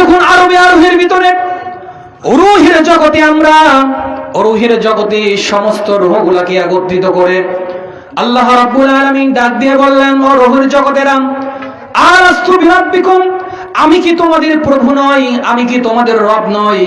যখন আরবে আরোহের ভিতরে রুহের জগতে আমরা, রুহের জগতে সমস্ত রোহগুলাকে একত্রিত করে আল্লাহ রাব্বুল আলামিন ডাক দিয়ে বললেন, ও রুহের আর আলাস্তু বিরাব্বিকুম, আমি কি তোমাদের প্রভু নই? আমি কি তোমাদের রব নই?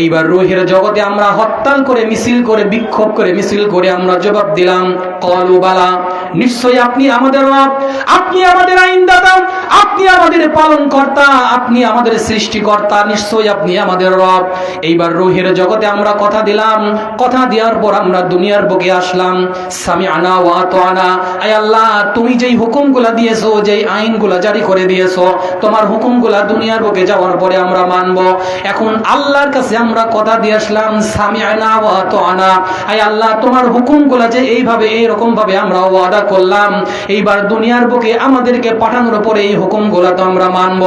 এইবার রুহের জগতে আমরা হত্যাল করে, মিছিল করে, বিক্ষোভ করে, মিছিল করে আমরা জবাব দিলাম, কলু বালা, নিশ্চয়ই আপনি আমাদের রব, আপনি আমাদের আইনদাতা, আপনি আমাদের পালন কর্তা আপনি আমাদের সৃষ্টিকর্তা, নিশ্চয়ই আপনি আমাদের রব। এইবার রুহের জগতে আমরা কথা দিলাম, কথা দেওয়ার পর আমরা দুনিয়ার বুকে আসলাম সামি আনা ওয়া আনা আয় আল্লাহ, তুমি যেই হুকুমগুলা দিয়েছ, যেই আইনগুলা জারি করে দিয়েছ, তোমার হুকুমগুলা দুনিয়ার বুকে যাওয়ার পরে আমরা মানব। এখন আল্লাহর কাছে আমরা কথা দিয়ে আসলাম সামি আনা ওয়া আনা আয় আল্লাহ, তোমার হুকুম হুকুমগুলা যে এইভাবে এইরকম ভাবে আমরা ওয়াদা করলাম, এইবার দুনিয়ার বুকে আমাদেরকে পাঠানোর পরে এই হুকুমগুলা তো আমরা মানব।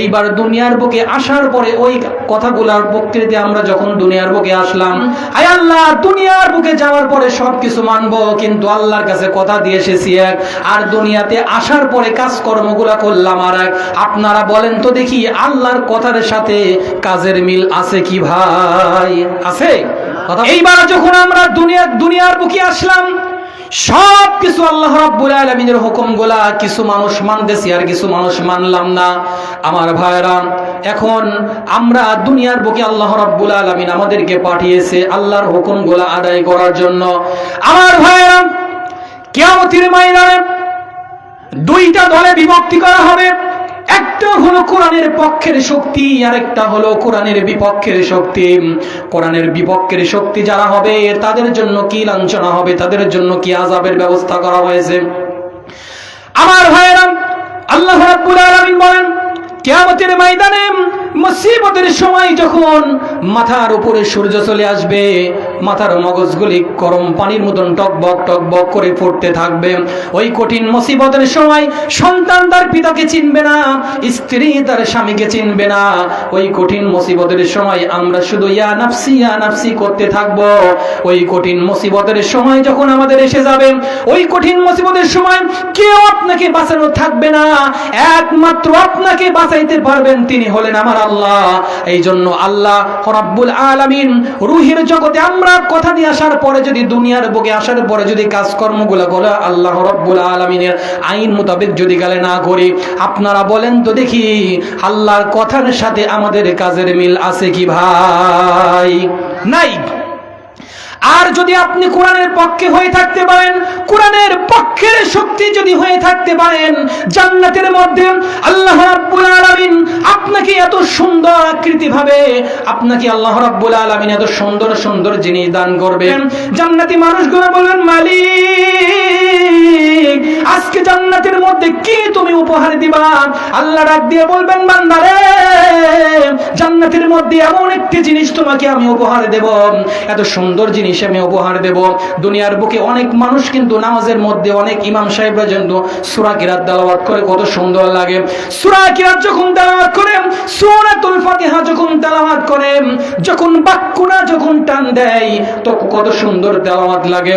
এইবার দুনিয়ার বুকে আসার পরে ওই কথাগুলার প্রকৃতি আমরা যখন দুনিয়ার বুকে আসলাম, আয় আল্লাহ, দুনিয়ার বুকে যাওয়ার পরে সব কিছু মানব, কিন্তু আল্লাহর কাছে কথা দিয়ে এসেছি এক। আর দুনিয়াতে আসার পরে কাজকর্মগুলা করলাম আর এক। আপনারা বলেন তো দেখি, আল্লাহর কথার সাথে কাজের মিল আছে কি ভাই আছে? এইবার যখন আমরা দুনিয়া দুনিয়ার বুকে আসলাম সব কিছু আল্লাহ রাব্বুল আলামিনের হুকুমগুলা কিছু মানুষ মানতেছি আর কিছু মানুষ মানলাম না। আমার ভাইরা এখন আমরা দুনিয়ার বুকে আল্লাহ রাব্বুল আলামিন আমাদেরকে পাঠিয়েছে আল্লাহর হুকুমগুলা আদায় করার জন্য। আমার ভাইরা কিয়ামতের ময়দানে দুইটা দলে বিভক্তি করা হবে। একটা হলো কোরআনের পক্ষের শক্তি আর একটা হলো কোরআনের বিপক্ষের শক্তি। কোরআনের বিপক্ষের শক্তি যারা হবে, তাদের জন্য কি লাঞ্ছনা হবে, তাদের জন্য কি আজাবের ব্যবস্থা করা হয়েছে? আমার ভাইয়েরা, আল্লাহ বলেন, কিয়ামতের ময়দানে মুসিবতের সময় যখন মাথার উপরে সূর্য চলে আসবে, মাথার মগজগুলি গরম পানির মতন টকবক টকবক করে ফুটতে থাকবে। ওই কঠিন মুসিবতের সময় সন্তান তার পিতাকে চিনবে না, স্ত্রী তার স্বামীকে চিনবে না। ওই কঠিন মুসিবতের সময় আমরা শুধু ইয়া নাফসি ইয়া নাফসি করতে থাকব। ওই কঠিন মুসিবতের সময় যখন আমাদের এসে যাবে, ওই কঠিন মুসিবতের সময় কেউ আপনাকে বাঁচানো থাকবে না। একমাত্র আপনাকে বাঁচাইতে পারবেন তিনি হলেন আমার আল্লাহ এই জন্য আল্লাহ রাব্বুল আলামিন রুহের জগতে আমরা কথা দিয়ে আসার পরে যদি দুনিয়ার বুকে আসার পরে যদি কাজকর্মগুলো করে, আল্লাহ রাব্বুল আলামিনের আইন মোতাবেক যদি গালে না করি আপনারা বলেন তো দেখি, আল্লাহর কথার সাথে আমাদের কাজের মিল আছে কি ভাই? নাই। আর যদি আপনি কোরআনের পক্ষে হয়ে থাকতে পারেন, কোরআনের পক্ষের শক্তি যদি হয়ে থাকতে পারেন, জান্নাতের মধ্যে আল্লাহ রাব্বুল আলামিন আপনাকে এত সুন্দর আকৃতি ভাবে, আপনাকে আল্লাহ রাব্বুল আলামিন এত সুন্দর সুন্দর জিনিস দান করবেন। জান্নাতি মানুষগুলো বলবেন মালিক, আজকে জান্নাতের মধ্যে কি তুমি উপহার দিবা? আল্লাহ ডাক দিয়ে বলবেন, বান্দারে, জান্নাতের মধ্যে এমন একটি জিনিস তোমাকে আমি উপহার দেব। এত সুন্দর জিনিস আমি উপহার দেব। দুনিয়ার বুকে অনেক মানুষ কিন্তু নামাজের মধ্যে অনেক ইমাম সাহেব পর্যন্ত সুরা কিরাত তেলাওয়াত করে কত সুন্দর লাগে। সুরা কিরাত যখন তেলাওয়াত করে, সূরাতুল ফাতিহা যখন তেলাওয়াত করে, যখন বাক্যটা যখন টান দেয় তো কত সুন্দর তেলাওয়াত লাগে।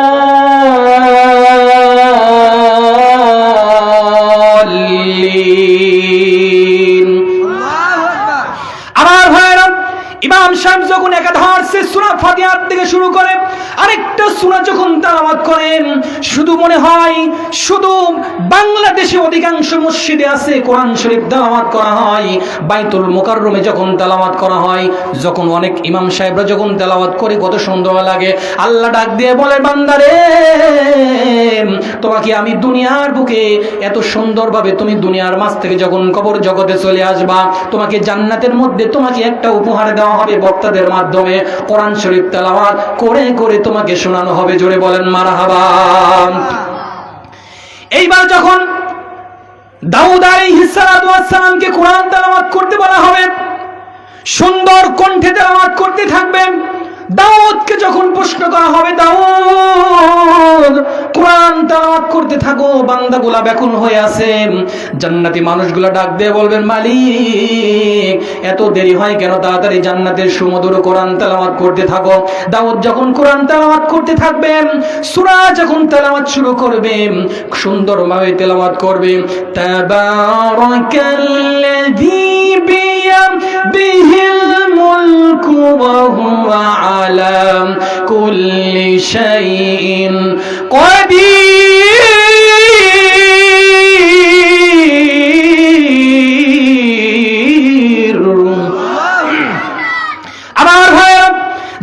ফাতিহার থেকে শুরু করে আরেকটা সুরা যখন তেলাওয়াত করেন, শুধু মনে হয়, শুধু বাংলাদেশে অধিকাংশ মসজিদে আছে, কোরআন শরীফ তেলাওয়াত করা হয়, বাইতুল মোকাররমে যখন তেলাওয়াত করা হয়, যখন অনেক ইমাম সাহেবরা যখন তেলাওয়াত করে, কত সুন্দর লাগে। আল্লাহ ডাক দিয়ে বলে, বান্দারে, তোমাকে আমি দুনিয়ার বুকে এত সুন্দরভাবে তুমি দুনিয়ার মাছ থেকে যখন কবর জগতে চলে আসবা, তোমাকে জান্নাতের মধ্যে তোমাকে একটা উপহার দেওয়া হবে বক্তাদের মাধ্যমে। কোরআন শরীফ তেলাওয়াত করে করে তোমাকে শোনানো হবে, জোরে বলেন মারহাবা। এইবার যখন দাউদ আলাইহিস সালাতু ওয়াস সালামকে কোরআন তেলাওয়াত করতে বলা হবে, সুন্দর কণ্ঠে তেলাওয়াত করতে থাকবেন দাউদকে যখন প্রশ্ন করা হবে, দাউদ, কোরআন তেলাওয়াত করতে থাকো, বান্দাগুলা ব্যাকুল হয়ে আছে। জান্নাতি মানুষগুলা ডাক দিয়ে বলবেন, মালিক, এত দেরি হয় কেন? তাড়াতাড়ি জান্নাতের সুমধুর কোরআন তেলাওয়াত করতে থাকো। দাউদ যখন কোরআন তেলাওয়াত করতে থাকবে সূরা যখন তেলাওয়াত শুরু করবে, সুন্দরভাবে তেলাওয়াত করবে, তাবারাকাল্লাযী বিয়াদিহিল মুলকু ওয়া হুয়া আলা কুল্লি শাইইন قدير আমার ভাইয়েরা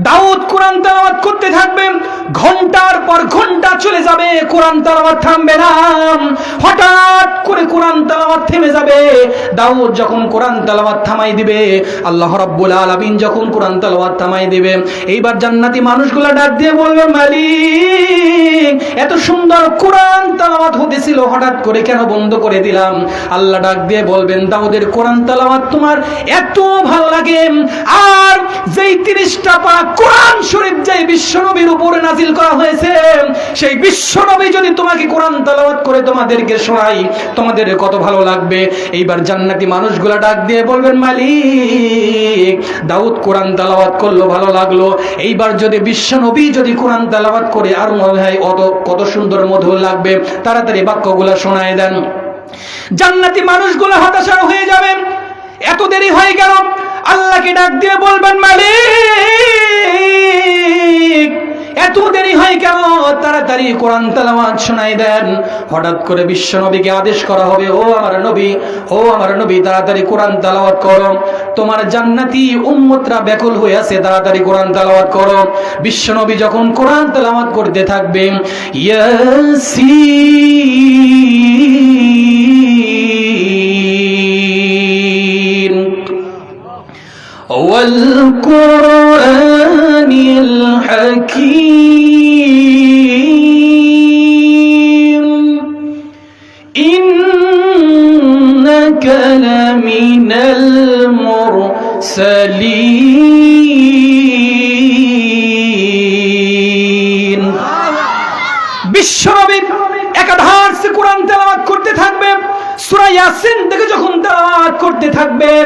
দাউদ কোরআন তেলাওয়াত করতে থাকবে ঘণ্টার পর ঘণ্টা চলে যাবে, কোরআন তেলাওয়াত থামবে না। হঠাৎ করে কোরআন তেলাওয়াত থেমে যাবে। দাউদ যখন কোরআন তেলাওয়াত থামাই দিবে, আল্লাহ রাব্বুল আলামিন যখন কোরআন তেলাওয়াত থামাই দিবে, এইবার জান্নাতি মানুষগুলা ডাক দিয়ে বলবে, মালিক, এত সুন্দর কোরআন তালাবাদ হতেছিল, হঠাৎ করে কেন বন্ধ করে দিলাম? আল্লাহ ডাক দিয়ে বলবেন, দাউদের কোরআন তালাবাদ তোমার এত ভালো লাগে, আর যেই তিরিশটা পা কোরআন শরীফ যেই বিশ্বনবীর উপরে নাজিল করা হয়েছে। সেই বিশ্বনবী যদি তোমাকে কোরআন তেলাওয়াত করে তোমাদেরকে শোনাই তোমাদের কত ভালো লাগবে? এইবার জান্নাতি মানুষগুলা ডাক দিয়ে বলবেন, মালিক, দাউদ কোরআন তেলাওয়াত করল, ভালো লাগল। এইবার যদি বিশ্বনবী যদি কোরআন তেলাওয়াত করে, আর মনে হয় অত, কত সুন্দর মধুর লাগবে, তাড়াতাড়ি বাক্যগুলা শোনায় দেন। জান্নাতি মানুষগুলো হতাশা হয়ে যাবেন এত দেরি হয়ে গেল। আল্লাহকে ডাক দিয়ে বলবেন, মালিক এত দেরি হয় কেন তাড়াতাড়ি কোরআন তেলাওয়াত শোনাই দেন হঠাৎ করে বিশ্ব নবীকে আদেশ করা হবে ও আমার নবী ও আমার নবী তাড়াতাড়ি কোরআন তেলাওয়াত করো তোমার জান্নাতি উম্মতরা ব্যাকুল হয়ে আছে তাড়াতাড়ি কোরআন তেলাওয়াত করো বিশ্ব নবী যখন কোরআন তেলাওয়াত করতে থাকবে ইয়াসিন والقرآن الحكيم إنك لمن المرسلين বিশ্বনবী একাধার সে কোরআন তেলাওয়াত করতে থাকবে সূরা তেলাওয়াত শুনতে থাকবে,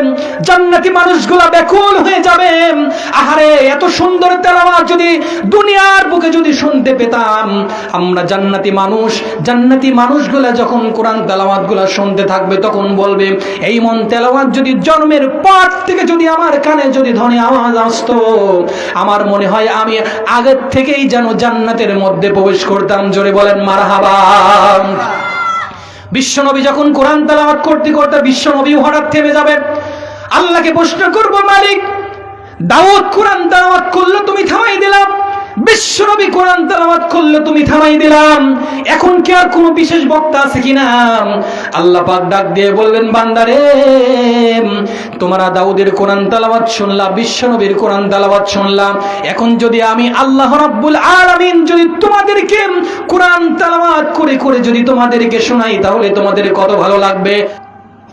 তখন বলবে, এই মন তেলাওয়াত যদি জন্মের পর থেকে যদি আমার কানে যদি ধ্বনি আওয়াজ আসতো, আমার মনে হয় আমি আগের থেকেই যেন জান্নাতের মধ্যে প্রবেশ করতাম। জোরে বলেন, মারহাবা। বিশ্বনবী যখন কোরআন তালাবাদ করতে করতে বিশ্বনবী হঠাৎ থেমে যাবেন। আল্লাহকে প্রশ্ন করব, মালিক দাউদ কোরআন তালাবাদ করল তুমি থামাই দিলাম। বিশ্বনবী কোরআন তেলাওয়াত করলে তুমি থামাই দিলাম। এখন কি আর কোনো বিশেষ বক্তা আছে কিনা? আল্লাহ পাক ডাক দিয়ে বললেন, বান্দারে, তোমরা দাউদের কোরআন তেলাওয়াত শুনলা, বিশ্বনবীর কোরআন তেলাওয়াত শুনলাম এখন যদি আমি আল্লাহ রাব্বুল আলামিন যদি তোমাদেরকে কোরআন তেলাওয়াত করে করে যদি তোমাদেরকে শোনাই, তাহলে তোমাদের কত ভালো লাগবে?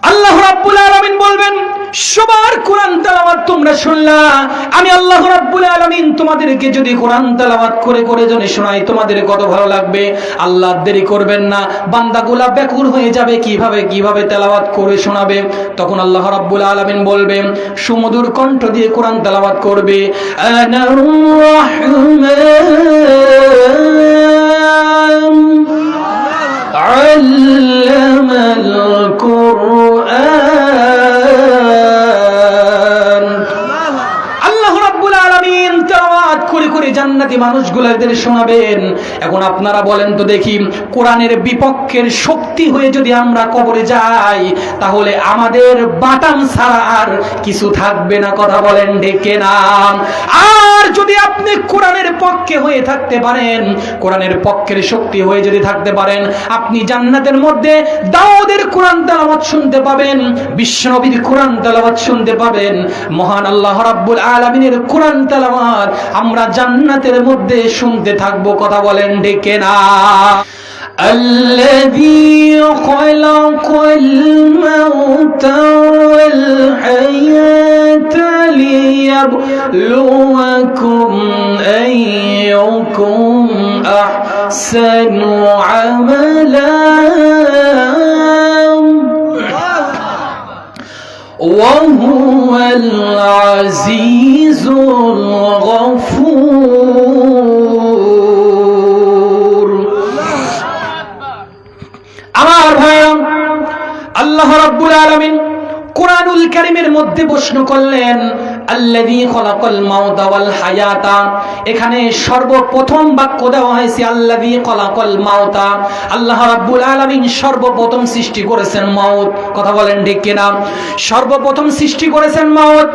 আল্লাহ রাব্বুল আলামিন বলবেন সবার কোরআন তেলাওয়াত তোমরা শুনলা? আমি আল্লাহ রাব্বুল আলামিন তোমাদেরকে যদি কোরআন তেলাওয়াত করে করে যদি শোনাই, তোমাদের কত ভালো লাগবে? আল্লাহ দেরি করবেন না। বান্দাগুলা ব্যাকুল হয়ে যাবে, কীভাবে কীভাবে তেলাওয়াত করে শোনাবে? তখন আল্লাহ রাব্বুল আলামিন বলবেন, সুমধুর কণ্ঠ দিয়ে কোরআন তেলাওয়াত করবে। আনার রহমান জান্নাতি মানুষগুলোদের শোনাবেন। এখন আপনারা বলেন তো দেখি, কোরআনের বিপক্ষের শক্তি হয়ে যদি আমরা কবরে যাই, তাহলে আমাদের বাটাম ছাড়া আর কিছু থাকবে না, কথা বলেন ডেকে না আর যদি আপনি কোরআনের পক্ষে হয়ে থাকতে পারেন, কোরআনের পক্ষের শক্তি হয়ে যদি থাকতে পারেন, আপনি জান্নাতের মধ্যে দাউদের কোরআন তেলাওয়াত শুনতে পাবেন, বিশ্বনবীর কোরআন তেলাওয়াত শুনতে পাবেন, মহান আল্লাহ রাব্বুল আলামিনের কোরআন তেলাওয়াত আমরা জান্নাতের মধ্যে শুনতে থাকবো কথা বলেন ডেকে না الذي خلق الموت والحياة ليبلوكم أيكم أحسن عملا وهو العزيز الغفور আল্লাহ রাব্বুল আলমিন কোরআনুল কারীমের মধ্যে প্রশ্ন করলেন আল্লাযী খলাকাল মাউতা ওয়াল হায়াতা। এখানে সর্বপ্রথম বাক্য দেওয়া হয়েছে, আল্লাযী খলাকাল মাউতা। আল্লাহ রাব্বুল আলামিন সর্বপ্রথম সৃষ্টি করেছেন মাউত। কথা বলেন ঠিক কিনা? সর্বপ্রথম সৃষ্টি করেছেন মাউত।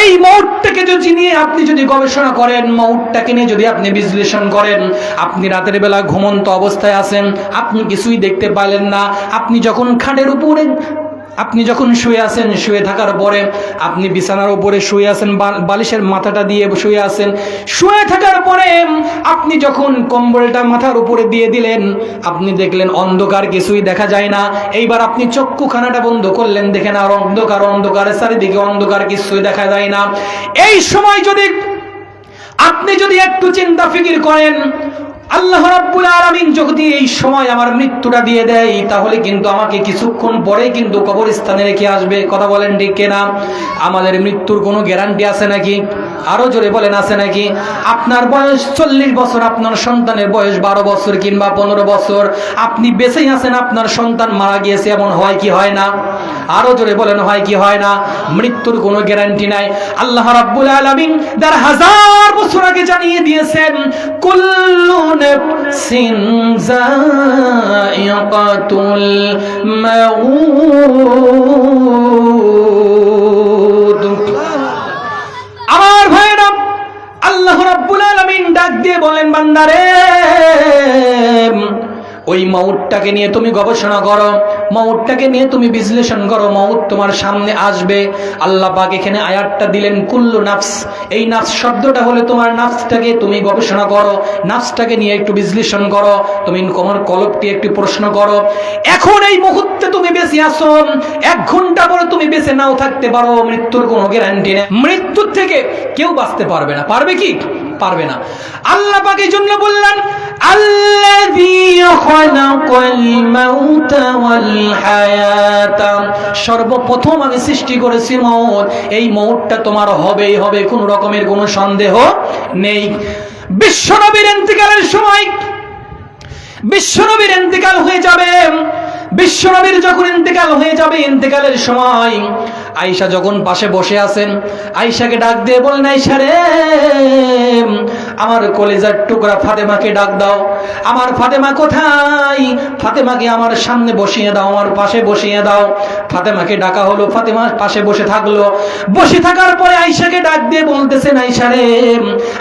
এই মাউতটাকে যদি নিয়ে আপনি যদি গবেষণা করেন, মাউতটাকে নিয়ে যদি আপনি বিশ্লেষণ করেন, আপনি রাতের বেলা ঘুমন্ত অবস্থায় আছেন, আপনি কিছুই দেখতে পারলেন না। আপনি যখন খাটের উপরে আপনি যখন শুয়ে আছেন, শুয়ে থাকার পরে আপনি বিছানার উপরে শুয়ে আছেন বালিশের মাথাটা দিয়ে শুয়ে আছেন, শুয়ে থাকার পরে আপনি যখন কম্বলটা মাথার উপরে দিয়ে দিলেন, আপনি দেখলেন অন্ধকার কিছুই দেখা যায় না। এইবার আপনি চক্ষুখানাটা বন্ধ করলেন, দেখেন আর অন্ধকার অন্ধকার চারিদিকে অন্ধকার কিছুই দেখা যায় না। এই সময় যদি আপনি যদি একটু চিন্তা ফিকির করেন আল্লাহ রাব্বুল আলামিন যদি এই সময় আমার মৃত্যুটা দিয়ে দেয়, তাহলে কিন্তু আমাকে কিছুক্ষণ পরে কিন্তু কবরস্থানে রেখে আসবে। কথা বলেন ঠিক কেনা? আমাদের মৃত্যুর কোনো গ্যারান্টি আছে নাকি? আরও জোরে বলেন, আছে নাকি? আপনার বয়স চল্লিশ বছর, আপনার সন্তানের বয়স বারো বছর কিংবা পনেরো বছর। আপনি বেঁচেই আছেন, আপনার সন্তান মারা গিয়েছে, এমন হয় কি হয় না? আরও জোরে বলেন, হয় কি হয় না? মৃত্যুর কোনো গ্যারান্টি নাই। আল্লাহ রাব্বুল আলামিন তার হাজার বছর আগে জানিয়ে দিয়েছেন, কুল্লু নাফসিন যায়িকাতুল মাউত আমার ভাইরা আল্লাহ রাব্বুল আলামিন ডাক দিয়ে বলেন বান্দারে ওই মাউটটাকে নিয়ে তুমি গবেষণা করো, মাউটটাকে নিয়ে তুমি বিশ্লেষণ করো, মাউট তোমার সামনে আসবে। আল্লাহ পাক এখানে আয়াতটা দিলেন, কুল্লু নাফস। এই নাফস শব্দটা হলে তোমার নাফসটাকে তুমি গবেষণা করো, নাফসটাকে নিয়ে একটু বিশ্লেষণ করো, তুমি তোমার কলপটি একটু প্রশ্ন করো। এখন এই মুহূর্তে তুমি বেঁচে আসো এক ঘণ্টা পরে তুমি বেঁচে নাও থাকতে পারো, মৃত্যুর কোনো গ্যারান্টি নেই। মৃত্যুর থেকে কেউ বাঁচতে পারবে না। পারবে কি? পারবে না। আল্লাহ পাক এই জন্য বললেন সর্বপ্রথম আমি সৃষ্টি করেছি মৌত এই মৌতটা তোমার হবেই হবে, কোনো রকমের কোনো সন্দেহ নেই। বিশ্বনবীর ইন্তেকালের সময়, বিশ্বনবীর ইন্তেকাল হয়ে যাবে। বিশ্বনবীর যখন ইন্তেকাল হয়ে যাবে, ইন্তেকালের সময় আয়েশা যখন পাশে বসে আছেন, আয়েশাকে ডাক দিয়ে বলেন, আয়েশা রে, আমার কলেজার টুকরা ফাতেমাকে ডাক দাও। আমার ফাতেমা কোথায়? ফাতেমাকে আমার সামনে বসিয়ে দাও, আমার পাশে বসিয়ে দাও। ফাতেমাকে ডাকা হলো, ফাতেমা পাশে বসে থাকল। বসে থাকার পরে আয়েশাকে ডাক দিয়ে বলতেছেন, আয়েশা রে,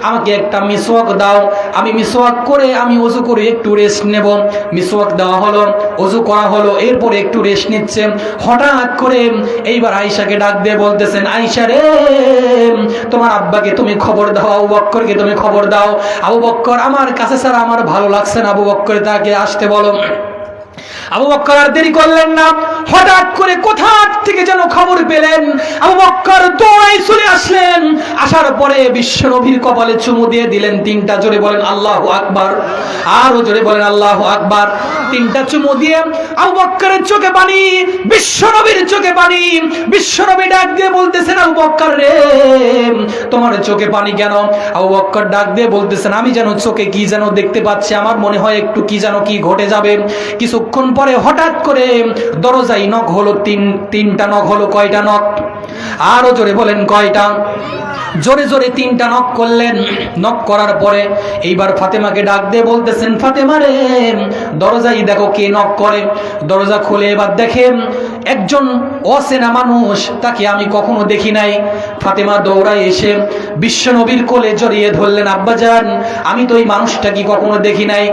আমাকে একটা মিসওয়াক দাও। আমি মিসওয়াক করে, আমি ওযু করে একটু রেস্ট নেব। মিসওয়াক দেওয়া হলো। ওযু করা হলো, এরপরে একটু রেস্ট নিচ্ছে। হঠাৎ করে এইবার আয়েশাকে ডাক দিয়ে বলতেছেন, আয়েশা রে, তোমার আব্বাকে তুমি খবর দাও, আবু বক্করকে তুমি খবর দাও। আবু বক্কর, আমার কাছে স্যার আমার ভালো লাগছে না, আবু বক্কর, তাকে আসতে বলো। আবু বক্কর আর দেরি করলেন না। হঠাৎ করে কোথা থেকে যেন খবর পেলেন? আবু বক্কর দৌড়াই চলে আসলেন। আসার পরে বিশ্ব নবীর কপালে চুমু দিয়ে দিলেন তিনটা। জোরে বলেন, আল্লাহ আকবার। আরও জোরে বলেন, আল্লাহ আকবার। তিনটা চুমু দিয়ে আবু বক্করের চোখে পানি, বিশ্ব নবীর চোখে পানি। বিশ্ব নবী ডাক দিয়ে বলতেছেন, আবু বক্কর রে, তোমার চোখে পানি কেন? আবু বক্কর ডাক দিয়ে বলতেছেন, আমি যেন চোখে কি যেন দেখতে পাচ্ছি, আমার মনে হয় একটু কি যেন কি ঘটে যাবে। কিছুক্ষণ পরে হঠাৎ করে দরজাই নখ হলো তিন, তিনটা নখ হলো কয়টা নখ? আরও জোরে বলেন, কয়টা? জোরে জোরে তিনটা নক করলেন। নক করার পরে এইবার ফাতেমাকে ডাক দিয়ে বলতেছেন, ফাতেমা রে দরজাই দেখো কে নক করে। দরজা খুলে এবার দেখেন একজন অচেনা মানুষ, তাকে আমি কখনো দেখি নাই। ফাতেমা দৌড়ায় এসে বিশ্ব নবীর কোলে জড়িয়ে ধরলেন আব্বাজান আমি তো এই মানুষটা কি কখনো দেখি নাই।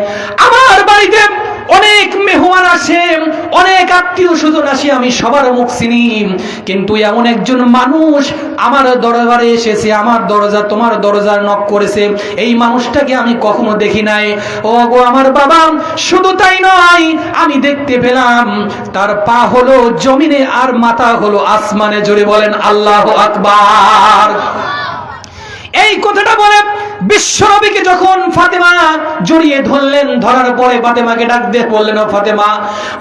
আমার বাড়িতে অনেক মেহমান আসে, অনেক আত্মীয় স্বজন আসে, আমি সবার মুখ চিনি। কিন্তু এমন একজন মানুষ আমার দরবারে এসেছে, আমার দরজা, তোমার দরজার নক করেছে। এই মানুষটাকে আমি কখনো দেখি নাই। ও গো আমার বাবা, শুধু তাই নয়, আমি দেখতে পেলাম, তার পা হলো জমিনে আর মাথা হলো আসমানে। জোরে বলেন, আল্লাহ আকবার। এই কথাটা বলে বিশ্বনবীকে যখন ফাতেমা জড়িয়ে ধরলেন, ধরার পরে ফাতেমাকে ডাক দিয়ে বললেন ফাতেমা,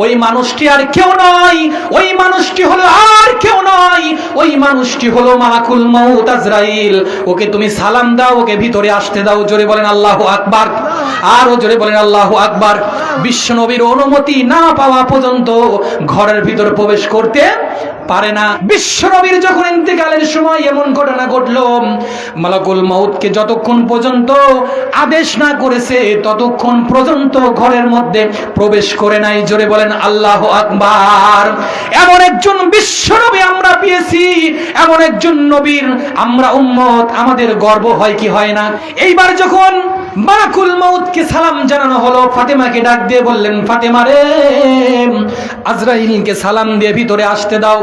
ওই মানুষটি আর কেউ নয়, ওই মানুষটি হলো আর কেউ নয়, ওই মানুষটি হলো মালাকুল মউত আজরাইল। ওকে তুমি সালাম দাও, ওকে ভিতরে আসতে দাও। জোরে বলেন, আল্লাহু আকবার। আরও জোরে বলেন, আল্লাহু আকবার। বিশ্বনবীর অনুমতি না পাওয়া পর্যন্ত ঘরের ভিতর প্রবেশ করতে পারে না। বিশ্বনবীর যখন ইন্তেকালের সময় এমন ঘটনা ঘটলো, মালাকুল মউতকে যতক্ষণ পর্যন্ত আদেশ না করেছে, ততক্ষণ পর্যন্ত ঘরের মধ্যে প্রবেশ করে নাই। জোরে বলেন, আল্লাহ আকবার। এমন একজন বিশ্বনবী আমরা পেয়েছি, এমন একজন নবীর আমরা উম্মত, আমাদের গর্ব হয় কি হয় না? এইবার যখন মালাকুল মউতকে সালাম জানানো হলো। ফাতেমাকে ডাক দিয়ে বললেন, ফাতেমা রে, আজরাইলকে সালাম দিয়ে ভিতরে আসতে দাও।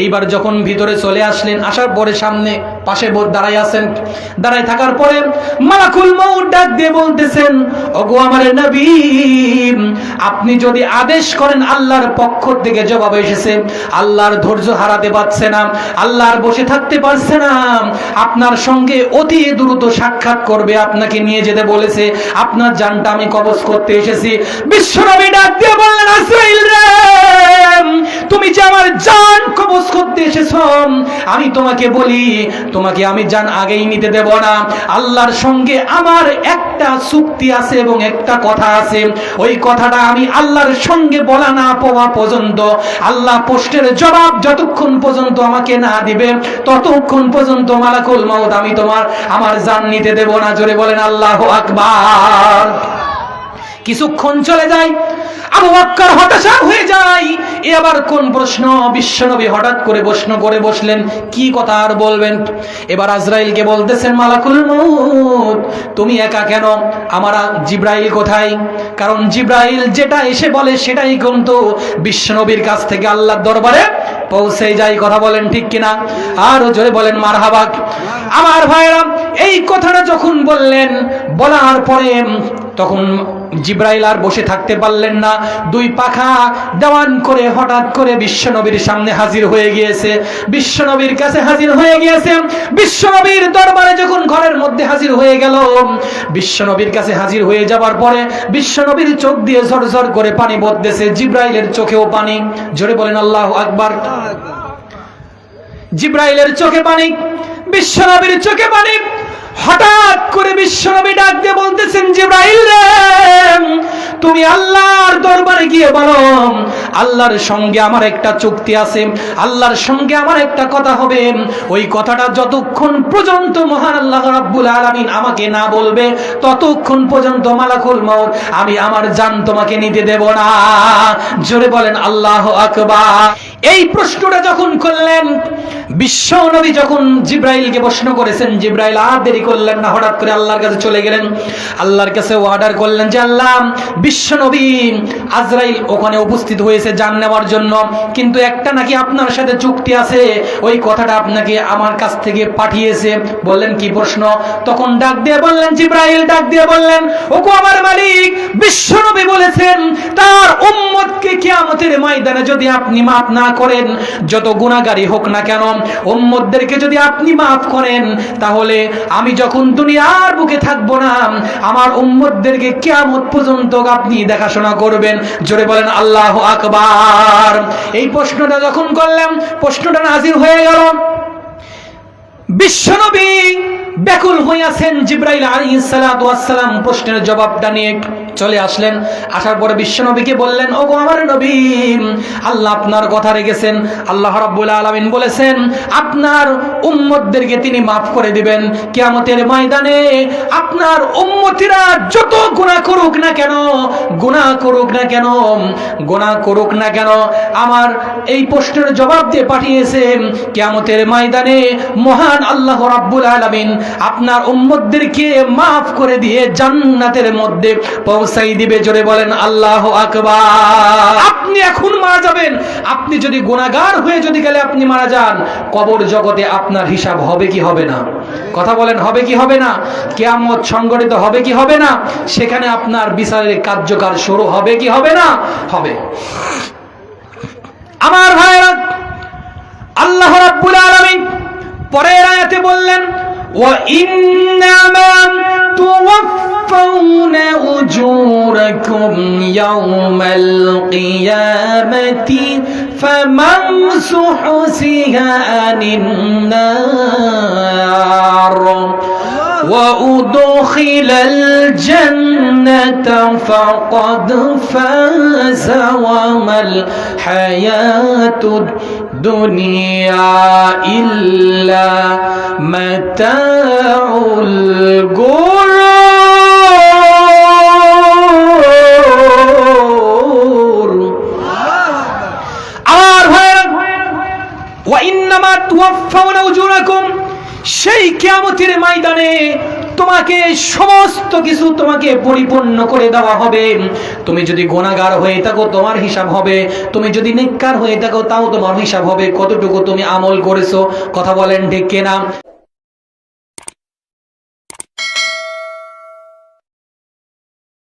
এইবার যখন ভিতরে চলে আসলেন, আসার পরে সামনে পাশে দাঁড়াই আছেন। দাঁড়াই থাকার পরে মালাকুল মউত ডাক দিয়ে বলতেছেন, ওগো আমার নবী, আপনি যদি আদেশ করেন আল্লাহর পক্ষ থেকে জবাব এসেছে, আল্লাহর ধৈর্য হারাতে পারছে না, আল্লাহর বসে থাকতে পারছে না, আপনার সঙ্গে অতি দ্রুত সাক্ষাৎ করবে, আপনাকে নিয়ে যেতে বলেছে, আপনার জানটা আমি কবজ করতে এসেছি। বিশ্বনবী ডাক দিয়ে বললেন, আজরাইল রে, তুমি যে আমার জান কবজ করতে এসেছ, আমি তোমাকে বলি তোমাকে আমি জান আগেই নিতে দেব না। আল্লাহর সঙ্গে আমার একটা চুক্তি আছে এবং একটা কথা আছে। ওই কথাটা আমি আল্লাহর সঙ্গে বলা না পাওয়া পর্যন্ত আল্লাহ পোস্টের জবাব যতক্ষণ পর্যন্ত আমাকে না দিবে, ততক্ষণ পর্যন্ত মালাকুল মাউত আমি তোমার, আমার জান নিতে দেব না। জোরে বলেন, আল্লাহ আকবার। কিছুক্ষণ চলে যায়। আবু বক্কর হতাশা হয়ে যায়। এ আবার কোন প্রশ্ন? বিশ্বনবী হঠাৎ করে প্রশ্ন করে বসলেন, কি কথা আর বলবেন? এবার আজরাইলকে বলতেছেন, মালাকুল মউত, তুমি একা কেন? আমার জিব্রাইল কোথায়? কারণ জিব্রাইল যেটা এসে বলে সেটাই কিন্তু বিশ্বনবীর কাছ থেকে আল্লাহর দরবারে পৌঁছে যায়। কথা বলেন ঠিক কিনা? আরও জোরে বলেন মারহাবাক আমার ভাইরা এই কথাটা যখন বললেন, বলার পরে তখন জিব্রাইল আর বসে থাকতে পারলেন না। দুই পাখা দেওয়ান করে হঠাৎ করে বিশ্বনবীর সামনে হাজির হয়ে গিয়েছে। বিশ্বনবীর কাছে হাজির হয়ে গিয়েছে। বিশ্বনবীর দরবারে যখন ঘরের মধ্যে হাজির হয়ে গেল, বিশ্বনবীর কাছে হাজির হয়ে যাবার পরে বিশ্বনবীর চোখ দিয়ে ঝরঝর করে পানি বদতেছে, জিব্রাইলের চোখেও পানি। জোরে বলেন, আল্লাহ আকবার। জিব্রাইলের চোখে পানি, বিশ্বনবীর চোখে পানি। হঠাৎ করে বিশ্বনবী তুমি আল্লাহর দরবারে গিয়ে বলো, আল্লাহর সঙ্গে আমার একটা চুক্তি আছে, আল্লাহর সঙ্গে আমার একটা কথা হবে। ওই কথাটা যতক্ষণ পর্যন্ত মহান আল্লাহ রাব্বুল আলামিন আমাকে না বলবে, ততক্ষণ পর্যন্ত মালাকুল মউত, আমি আমার জান তোমাকে নিতে দেব না। জোরে বলেন, আল্লাহ আকবার। এই প্রশ্নটা যখন করলেন, বিশ্ব নবী যখন জিব্রাইলকে প্রশ্ন করেছেন, জিব্রাইল আর দেরি করলেন না, হঠাৎ করে আল্লাহর কাছে চলে গেলেন। আল্লাহর কাছে অর্ডার করলেন যে, আল্লাহ, বিশ্ব নবী আজরাইল ওখানে উপস্থিত হয়েছে জান নেওয়ার জন্য। কিন্তু একটা নাকি আপনার সাথে চুক্তি আছে, ওই কথাটা আপনাকে আমার কাছ থেকে পাঠিয়েছে। বললেন, কি প্রশ্ন? তখন ডাক দিয়ে বললেন, জিব্রাইল ডাক দিয়ে বললেন ওকো আমার মালিক, বিশ্ব নবী বলেছেন, তার উম্মতকে কিয়ামতের ময়দানে যদি আপনি মাফ না করেন, যত গুণাগারী হোক না কেন, উম্মতদেরকে যদি আপনি মাফ করেন, তাহলে আমি যখন দুনিয়ার বুকে থাকব না, আমার উম্মতদেরকে কিয়ামত পর্যন্ত আপনি দেখাশোনা করবেন। জোরে বলেন, আল্লাহ আকবার। এই প্রশ্নটা যখন করলাম, প্রশ্নটা নাজির হয়ে গেল। বিশ্বনবী ব্যাকুল হইয়াছেন জিব্রাইল আলাইহিস সালাতু সালাম প্রশ্নের জবাবটা নিয়ে চলে আসলেন। আসার পরে বিশ্বনবীকে বললেন, ওগো আমার নবী, আল্লাহ আপনার কথা রেখেছেন। আল্লাহ রাব্বুল আলামিন বলেছেন, আপনার উম্মতদেরকে তিনি মাফ করে দিবেন। কিয়ামতের ময়দানে আপনার উম্মতিরা যত গুনাহ করুক না কেন, গুনাহ করুক না কেন, গুনাহ করুক না কেন, আমার এই প্রশ্নের জবাব দিয়ে পাঠিয়েছেন। কিয়ামতের ময়দানে মহান আল্লাহ রাব্বুল আলামিন আপনার উম্মতদেরকে মাফ করে দিয়ে জান্নাতের মধ্যে পৌঁছাই দিবে। জোরে বলেন, আল্লাহ আকবার। আপনি এখন মারা যাবেন। আপনি যদি গুণাগার হয়ে যদি গেলে আপনি মারা যান, কবর জগতে আপনার হিসাব হবে কি হবে না? কথা বলেন, হবে কি হবে না? কেয়ামত সংগঠিত হবে কি হবে না? সেখানে আপনার বিচারের কার্যকার শুরু হবে কি হবে না? হবে। আমার ভাইরা আল্লাহ রাব্বুল আলামিন পরের আয়াতে বললেন وإنما توفون أجوركم يوم القيامة فمن سحسها عن النار وأدخل الجنة فقد فاز وما الحياة الدنيا إلا متاع الغرور আমার ভাইরা ওয়াইন্নামা তুওয়াফাউনা উজুরাকুম সেই কেয়ামতের ময়দানে তোমাকে সমস্ত কিছু তোমাকে পরিপূর্ণ করে দেওয়া হবে। তুমি যদি গোনাগার হয়ে থাকো, তোমার হিসাব হবে। তুমি যদি নিকার হয়ে থাকো, তাও তোমার হিসাব হবে। কতটুকু তুমি আমল করেছ? কথা বলেন ঠিক কিনা?